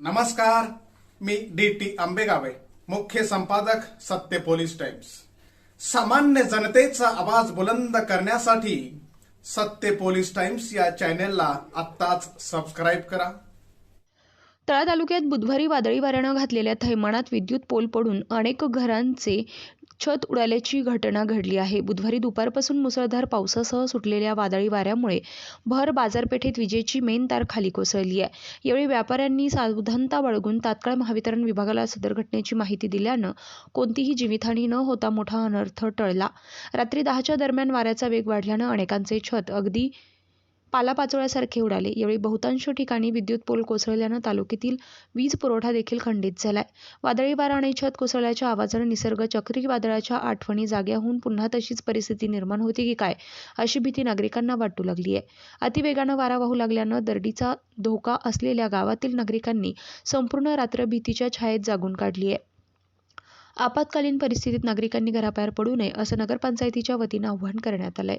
नमस्कार मी D T आंबेगावे मुख्य संपादक सत्य पोलीस टाइम्स. सामान्य जनतेचा आवाज बुलंद करण्यासाठी सत्य पोलीस टाइम्स या चॅनेलला आत्ताच सबस्क्राईब करा. तळा तालुक्यात बुधवारी वादळी वाऱ्यानं घातलेल्या थैमानात विद्युत पोल पडून अनेक घरांचे छत उडाल्याची घटना घडली आहे. बुधवारी दुपारपासून मुसळधार पावसासह सुटलेल्या वादळी वाऱ्यामुळे भर बाजारपेठेत विजेची मेन तार खाली कोसळली आहे. यावेळी व्यापाऱ्यांनी सावधानता बाळगून तात्काळ महावितरण विभागाला सदर घटनेची माहिती दिल्यानं कोणतीही जीवितहानी न होता मोठा अनर्थ टळला. रात्री दहाच्या दरम्यान वाऱ्याचा वेग वाढल्यानं अनेकांचे छत अगदी पालापाचोळ्यासारखे उडाले. यावेळी बहुतांश ठिकाणी विद्युत पोल कोसळल्यानं तालुक्यातील वीज पुरवठा देखील खंडित झालाय. वादळी वारा आणि छत कोसळल्याच्या आवाजानं निसर्ग चक्रीवादळाच्या आठवणी जाग्याहून पुन्हा तशीच परिस्थिती निर्माण होती की काय अशी भीती नागरिकांना वाटू लागली आहे. अतिवेगानं वारा वाहू लागल्यानं दर्डीचा धोका असलेल्या गावातील नागरिकांनी संपूर्ण रात्र भीतीच्या छायेत जागून काढली आहे. आपत्कालीन परिस्थितीत नागरिकांनी घराबाहेर पडू नये असं नगरपंचायतीच्या वतीनं आवाहन करण्यात आलंय.